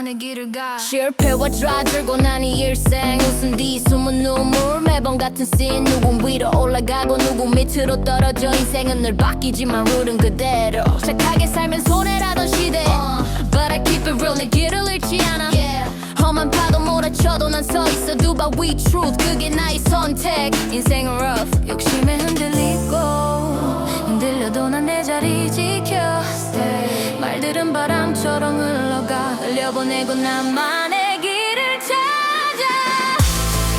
나만의 길을 가. 실패와 좌절고 난이 일생. 웃음 뒤 숨은 눈물. 매번 같은 씬 누군 위로 올라가고 누구 밑으로 떨어져. 인생은 늘 바뀌지만 룰은 그대로. 착하게 살면 손해라던 시대. But I keep it real. 내 길을 잃지 않아. 험한 파도 몰아쳐도 난 서 있어. Do by we truth? 그게 나의 선택. 인생은 rough. 욕심에 흔들리고 흔들려도 난 내 자리 지켜. Stay. 말들은 바람처럼 흘러 가 흘려보내고 나만의 길을 찾아.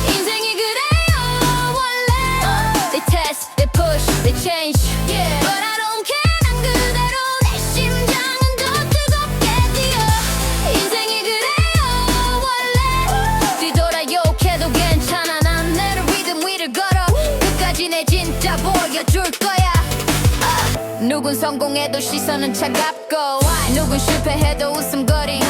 인생이 그래요 원래. They test, they push, they change. But I don't care 난 그대로 내 심장은 더 뜨겁게 뛰어. 인생이 그래요 원래. 뒤돌아 욕해도 괜찮아. 난 내를 리듬 위를 걸어. 끝까지 내 진짜 보여줄 거야. 누군 성공해도 시선은 차갑고. 누군 실패해도 웃음거리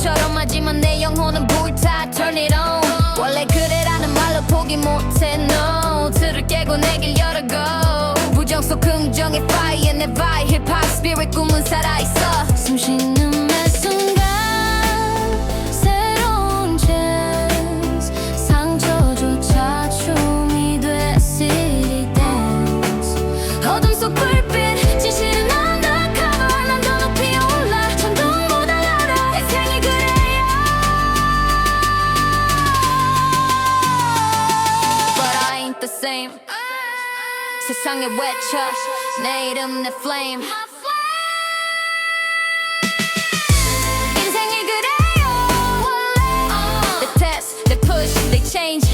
불빛처럼 하지만 내 영혼은 불타 Turn it on. 원래 그래라는 말로 포기 못해 No. 틀을 깨고 내길 열어go 부정 속 긍정의 fire 내 vibe 힙합 spirit 꿈은 살아있어. 숨 쉬는 세상에 외쳐 내 이름 내 flame 인생이 그래요 원래 They test, they push, they change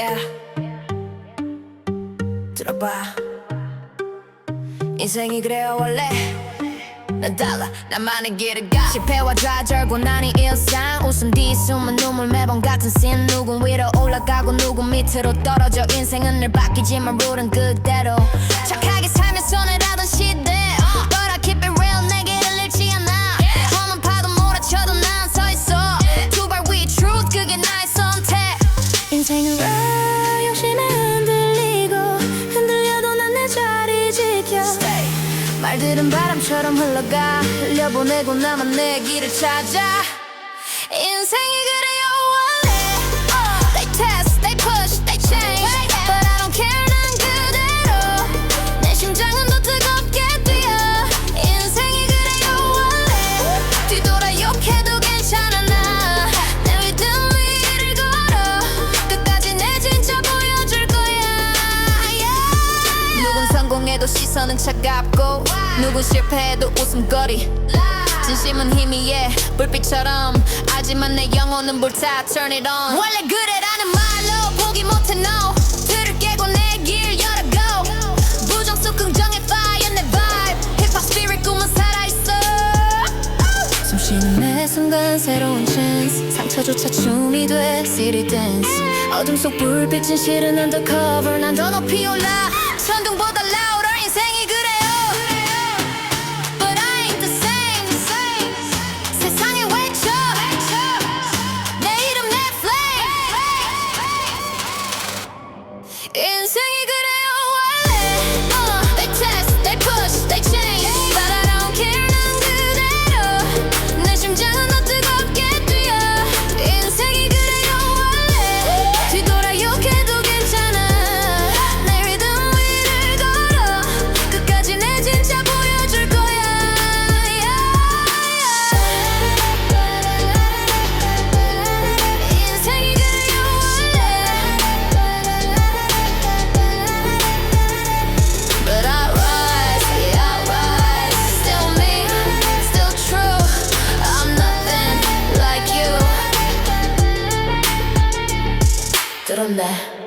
Yeah. 들어봐. 인생이 그래요 원래. 난 달라. 나만의 길을 가. 실패와 좌절 고 난이 일상. 웃음 뒤 숨은 눈물 매번 같은 씬. 누군 위로 올라가고 누군 밑으로 떨어져. 인생은 늘 바뀌지만 룰은 그대로. 착하게 살면 손해라던 시대. But 말들은 바람처럼 흘러가. 흘려보내고 나만 내 길을 찾아. 인생이 해도 시선은 차갑고 누군 실패해도 웃음거리. 진심은 희미해. 불빛처럼. 하지만 내 영혼은 불타 Turn it on. 원래 그래라는 말로 포기 못해 no. 틀을 깨고 내 길 열어go 부정 속 긍정의 fire 내 vibe. 힙합 spirit 꿈은 살아있어. 숨 쉬는 매 순간 새로운 chance. 상처조차 춤이 돼 city dance. 어둠 속 불빛 진실은 undercover. 난 더 높이 올라. 천둥보다 louder 인 생이 Yeah.